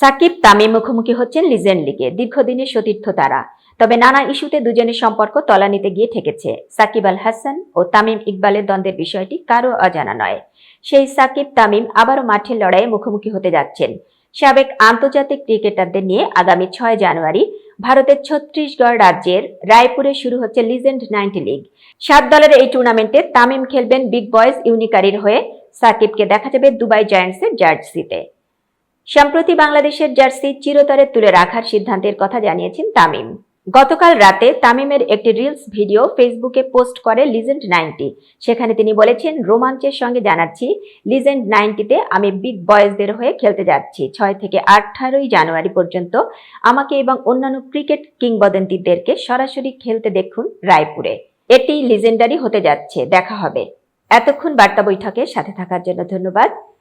সাকিব তামিম মুখোমুখি হচ্ছেন লিজেন্ড লিগে। দীর্ঘদিনের সতীর্থ তারা। তবে নানা ইস্যুতে দুজনের সম্পর্ক তলানিতে গিয়ে ঠেকেছে সাকিব আল হাসান ও তামিম ইকবালের দ্বন্দ্বের বিষয়টি কারও অজানা নয়। সেই সাকিব তামিম আবারও মাঠের লড়াইয়ে মুখোমুখি হতে যাচ্ছেন। সাবেক আন্তর্জাতিক ক্রিকেটারদের নিয়ে আগামী ছয় জানুয়ারি ভারতের ছত্তিশগড় রাজ্যের রায়পুরে শুরু হচ্ছে লিজেন্ড নাইনটি লিগ। সাত দলের এই টুর্নামেন্টে তামিম খেলবেন বিগ বয়েজ ইউনিকারির হয়ে। সাকিবকে দেখা যাবে দুবাই জায়ান্টসের জার্সিতে। সম্প্রতি বাংলাদেশের জার্সি চিরতরে তুলে রাখার সিদ্ধান্তের কথা জানিয়েছেন তামিম। গতকাল রাতে তামিমের একটি রিলস ভিডিও ফেসবুকে পোস্ট করে লিজেন্ড নাইনটি। সেখানে তিনি বলেছেন, রোমাঞ্চের সঙ্গে জানাচ্ছি, লিজেন্ড নাইনটিতে আমি বিগ বয়েজদের হয়ে খেলতে যাচ্ছি। ছয় থেকে আঠারোই জানুয়ারি পর্যন্ত আমাকে এবং অন্যান্য ক্রিকেট কিংবদন্তিদেরকে সরাসরি খেলতে দেখুন রায়পুরে। এটি লিজেন্ডারি হতে যাচ্ছে। দেখা হবে। এতক্ষণ বার্তা বৈঠকের সাথে থাকার জন্য ধন্যবাদ।